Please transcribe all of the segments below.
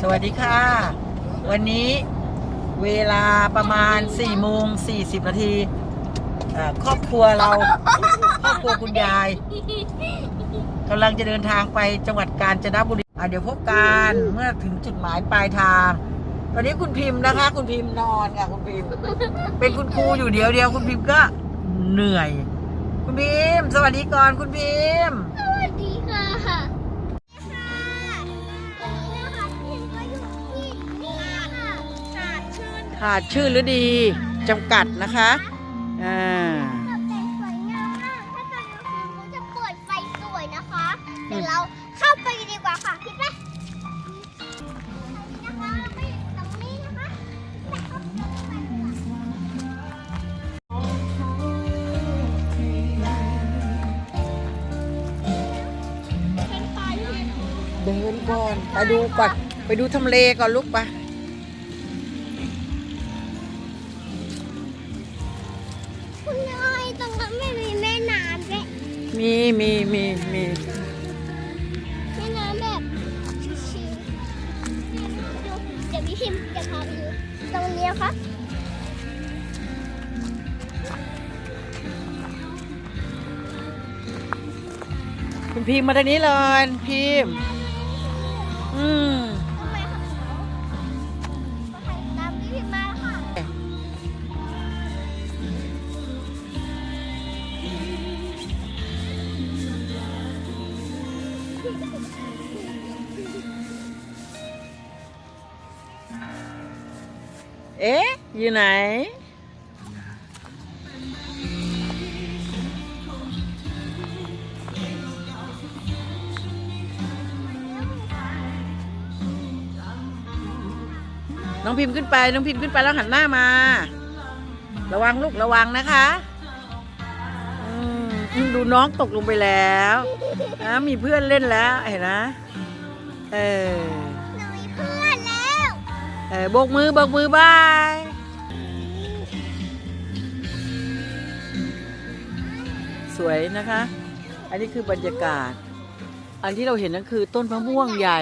สวัสดีค่ะ วันนี้เวลาประมาณ4โมง40นาทีเอ่อครอบครัวเราครอบครัวคุณยายกำลังจะเดินทางไปจังหวัดกาญจนบุรีอะเดี๋ยวพบกันเมื่อถึงจุดหมายปลายทาง ตอนนี้คุณพิมพ์นะคะ คุณพิมพ์นอนค่ะคุณพิมพ์ เป็นคุณครูอยู่เดียวเดียวคุณพิมพ์ก็เหนื่อย คุณพิมพ์ สวัสดีก่อนคุณพิมพ์ สวัสดี หาดชื่อฤดีจำกัดนะคะอ่าตกแต่งสวยงามมากถ้าตอนกลางคืนเขาจะเปิดไฟสวยนะคะ เดี๋ยวเราเข้าไปดีกว่าค่ะคิดไหมนะคะไม่ตรงนี้นะคะแต่เข้าไปดีกว่าเดินก่อน ไปดูก่อน ไปดูทำเลก่อนลูกไป มีมีมีมีแม่น้ำแบบชิวๆดูเดี๋ยวพี่พิมจะพาไปดูตรงนี้นะคะคุณพิมพ์มาทางนี้เลยพิมพ์อืม เอ๊ะ อยู่ไหน น้องพิมพ์ขึ้นไป น้องพิมพ์ขึ้นไปแล้วหันหน้ามา ระวังลูกระวังนะคะ ดูน้องตกลงไปแล้วนะมีเพื่อนเล่นแล้วเห็นนะเออหนูมีเพื่อนแล้วเออโบกมือโบกมือบายสวยนะคะ อันนี้คือบรรยากาศ อันที่เราเห็นนั่นคือต้นมะม่วงใหญ่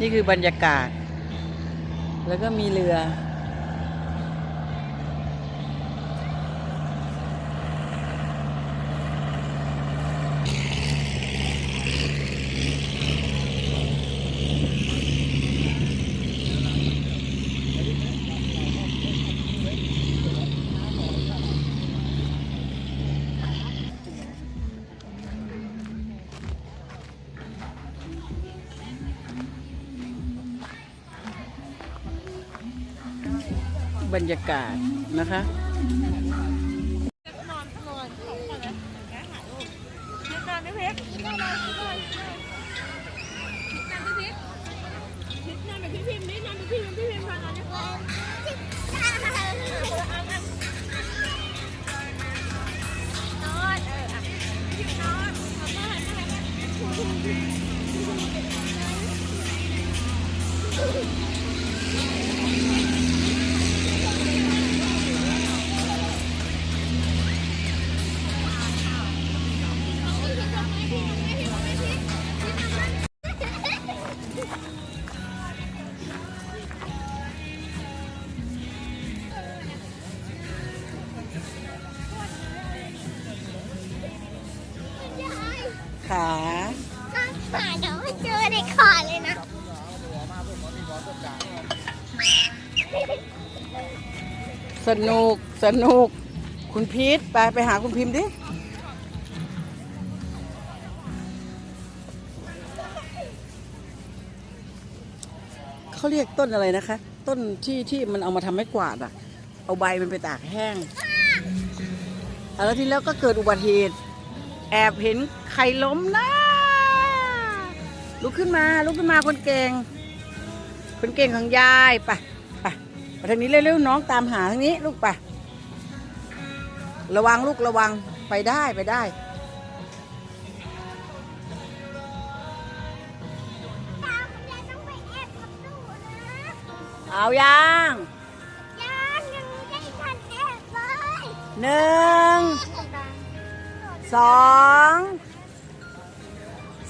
นี่คือบรรยากาศ แล้วก็มีเรือ บรรยากาศนะคะ ขาหาเดี๋ยวไม่เจอในขอเลยนะสนุกสนุก คุณพีทไปไปหาคุณพิมพ์ดิเขาเรียกต้นอะไรนะคะ ต้นที่ที่มันเอามาทำให้กวาดอะเอาใบมันไปตากแห้งอะแล้วทีแล้วก็เกิดอุบัติเหตุ แอบเห็นใครล้มนะลุกขึ้นมาลุกขึ้นมาคนเก่ง คนเก่งของยายไปไปไปทางนี้เร็วๆน้องตามหาทางนี้ลูกไประวังลูกระวังไปได้ไปได้ตามคุณยายต้องไปแอบกับตู้นะเอายังยังยังไม่ได้ทันแอบเลยหนึ่ง สอง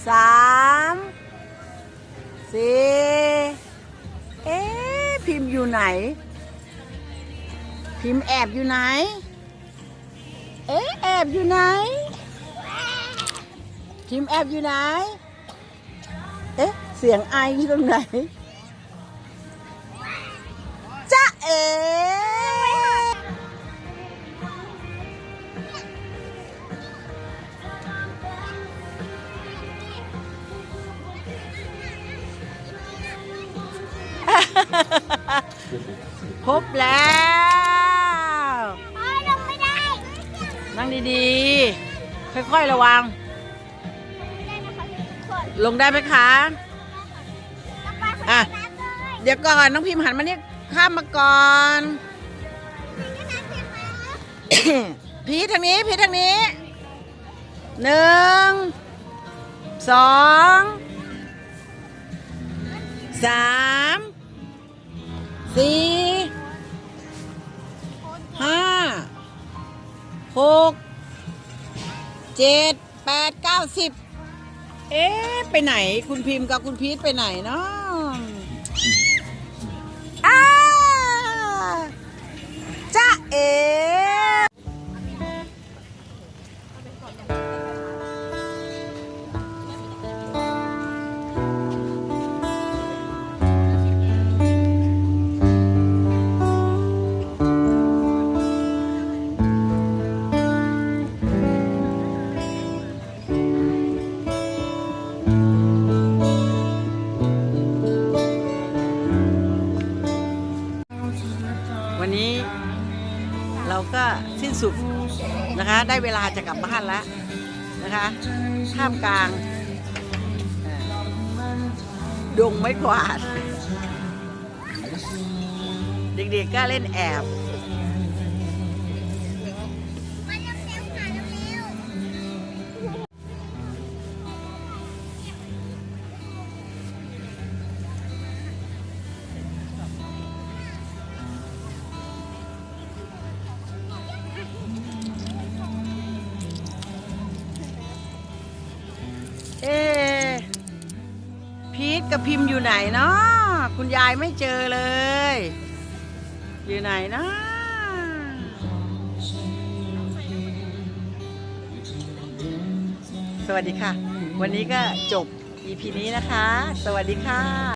สามสี่เอ๊ะพิมพ์อยู่ไหน พิมพ์แอบอยู่ไหน เอ๊ะแอบอยู่ไหน พิมพ์แอบอยู่ไหน เอ๊ะ เสียงไออยู่ตรงไหน พบแล้วโอ้ยลงไม่ได้ นั่งดีๆ ค่อยๆระวังได้นะคะทุกคนลงได้ไหมคะต้องไปคนอะละน้ำเลยเดี๋ยวก่อน น้องพิมพ์หันมาเนี่ยข้ามมาก่อนนี่ก็น้ำเสร็จแล้วพีททางนี้ พีททางนี้ หนึ่ง สอง สาม สี่ห้าหกเจ็ดแปดเก้าสิบเอ๊ะ ไปไหนคุณพิมพ์กับคุณพีทไปไหนเนาะ นี้เราก็สิ้นสุดนะคะ ได้เวลาจะกลับบ้านแล้วนะคะท่ามกลางดงไม้กวาด เด็กๆก็เล่นแอบ พิมพ์อยู่ไหนเนาะคุณยายไม่เจอเลย อยู่ไหนเนาะสวัสดีค่ะ วันนี้ก็จบ EP นี้นะคะ สวัสดีค่ะ